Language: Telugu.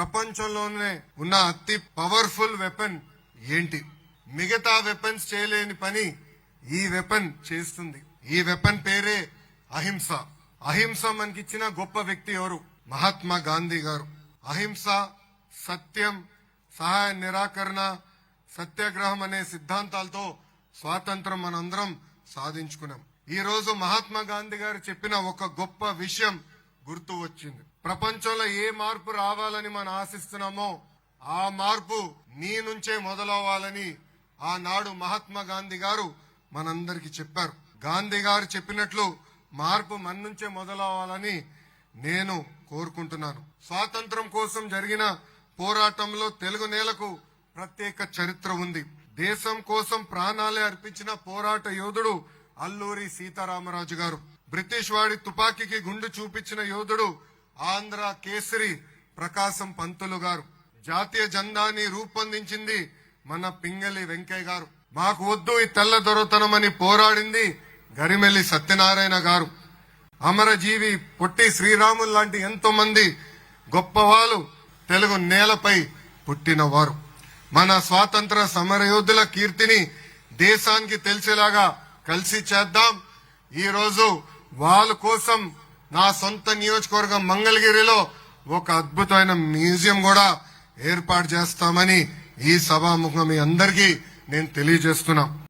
ప్రపంచంలోనే ఉన్న అతి పవర్ఫుల్ వెపన్ ఏంటి? మిగతా వెపన్స్ చేయలేని పని ఈ వెపన్ చేస్తుంది. ఈ వెపన్ పేరే అహింస. అహింస మనకిచ్చిన గొప్ప వ్యక్తి ఎవరు? మహాత్మా గాంధీ గారు. అహింస సత్యం సహాయ నిరాకరణ సత్యాగ్రహం అనే సిద్ధాంతాలతో స్వాతంత్రం మనందరం సాధించుకున్నాం. ఈ రోజు మహాత్మా గాంధీ గారు చెప్పిన ఒక గొప్ప విషయం గుర్తు వచ్చింది. ప్రపంచంలో ఏ మార్పు రావాలని మనం ఆశిస్తున్నామో ఆ మార్పు నీ నుంచే మొదలవ్వాలని ఆనాడు మహాత్మా గాంధీ గారు మనందరికి చెప్పారు. గాంధీ గారు చెప్పినట్లు మార్పు మన నుంచే మొదలవ్వాలని నేను కోరుకుంటున్నాను. స్వాతంత్రం కోసం జరిగిన పోరాటంలో తెలుగు నేలకు ప్రత్యేక చరిత్ర ఉంది. దేశం కోసం ప్రాణాలే అర్పించిన పోరాట యోధుడు అల్లూరి సీతారామరాజు గారు. బ్రిటిష్ వాడి తుపాకీకి గుండు చూపించిన యోధుడు ఆంధ్ర కేసరి ప్రకాశం పంతులు గారు. జాతీయ జెండాని రూపొందించింది మన పింగళి వెంకయ్య గారు. మాకు వద్దు ఈ తెల్ల దొరతనమని పోరాడింది గరిమెల్లి సత్యనారాయణ గారు. అమరజీవి పొట్టి శ్రీరాములు లాంటి ఎంతో మంది గొప్పవాళ్ళు తెలుగు నేలపై పుట్టినవారు. మన స్వాతంత్ర సమరయోధుల కీర్తిని దేశానికి తెలిసేలాగా కలిసి చేద్దాం. ఈ రోజు వాళ్ళ కోసం నా సొంత నియోజకవర్గం మంగళగిరిలో ఒక అద్భుతమైన మ్యూజియం కూడా ఏర్పాటు చేస్తామని ఈ సభాముఖం మీ అందరికీ నేను తెలియజేస్తున్నా.